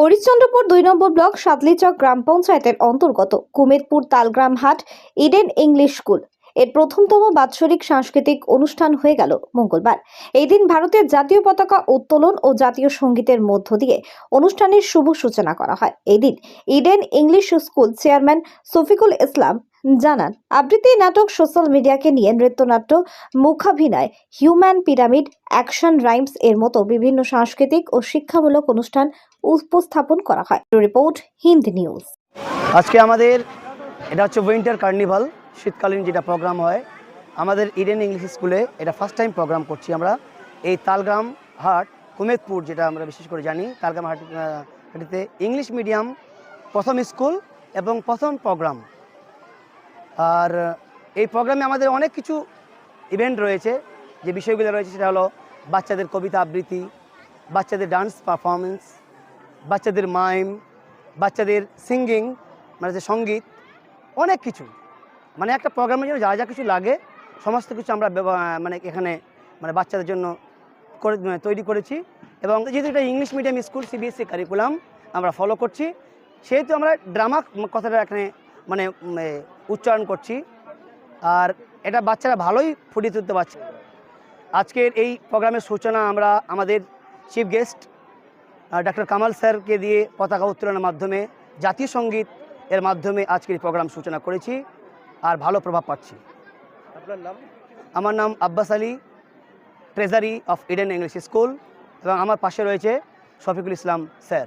হরিশ্চন্দ্রপুর দুই নম্বর ব্লক সাতলিচক গ্রাম পঞ্চায়েতের অন্তর্গত কুমেদপুর তালগ্রাম হাট ইডেন ইংলিশ স্কুল। এর প্রথমতম বাৎসরিক সাংস্কৃতিক অনুষ্ঠান হয়ে গেল মঙ্গলবার। এই দিন ভারতের জাতীয় পতাকা উত্তোলন ও জাতীয় সঙ্গীতের মধ্য দিয়ে অনুষ্ঠানের শুভ সূচনা করা হয়। এই দিন Eden English school chairman Shafiqul Islam জানান, আবৃত্তি নাটক সোশ্যাল মিডিয়াকে নিয়ে নৃত্যনাট্য, মুখাভিনয়, হিউম্যান পিরামিড, অ্যাকশন রাইমস এর মতো বিভিন্ন সাংস্কৃতিক ও শিক্ষামূলক অনুষ্ঠান উপস্থাপন করা হয়। Report, Hind news. আজকে আমাদের, এটা হচ্ছে উইন্টার কার্নিভাল। শীতকালীন যেটা প্রোগ্রাম হয়, আমাদের ইডেন ইংলিশ স্কুলে এটা ফার্স্ট টাইম প্রোগ্রাম করছি আমরা। এই তালগ্রাম হাট, কুমেদপুর যেটা আমরা বিশেষ করে জানি, তালগ্রাম হাট হাটিতে ইংলিশ মিডিয়াম প্রথম স্কুল এবং প্রথম প্রোগ্রাম আর এই প্রোগ্রামে আমাদের অনেক কিছু ইভেন্ট রয়েছে। যে বিষয়গুলো রয়েছে সেটা হলো বাচ্চাদের কবিতা আবৃত্তি, বাচ্চাদের ডান্স পারফরমেন্স বাচ্চাদের মাইম বাচ্চাদের সিঙ্গিং মানে যে সংগীত, অনেক কিছু। মানে একটা প্রোগ্রামের জন্য যা যা কিছু লাগে, সমস্ত কিছু আমরা মানে এখানে মানে বাচ্চাদের জন্য করে মানে তৈরি করেছি। এবং যেহেতু এটা English medium school CBSE curriculum আমরা ফলো করছি। সেহেতু আমরা ড্রামা কথাটা এখানে মানে উচ্চারণ করছি। আর এটা বাচ্চারা ভালোই ফুটিয়ে তুলতে পারছে। আজকের এই প্রোগ্রামের সূচনা আমরা আমাদের চিফ গেস্ট ডক্টর কামাল স্যারকে দিয়ে পতাকা উত্তোলনের মাধ্যমে জাতীয় সংগীত এর মাধ্যমে আজকের প্রোগ্রাম সূচনা করেছি। আর ভালো প্রভাব পাচ্ছি। আপনার নাম? আমার নাম Abbas Ali treasury of Eden English school এবং আমার পাশে রয়েছে শফিকুল ইসলাম স্যার।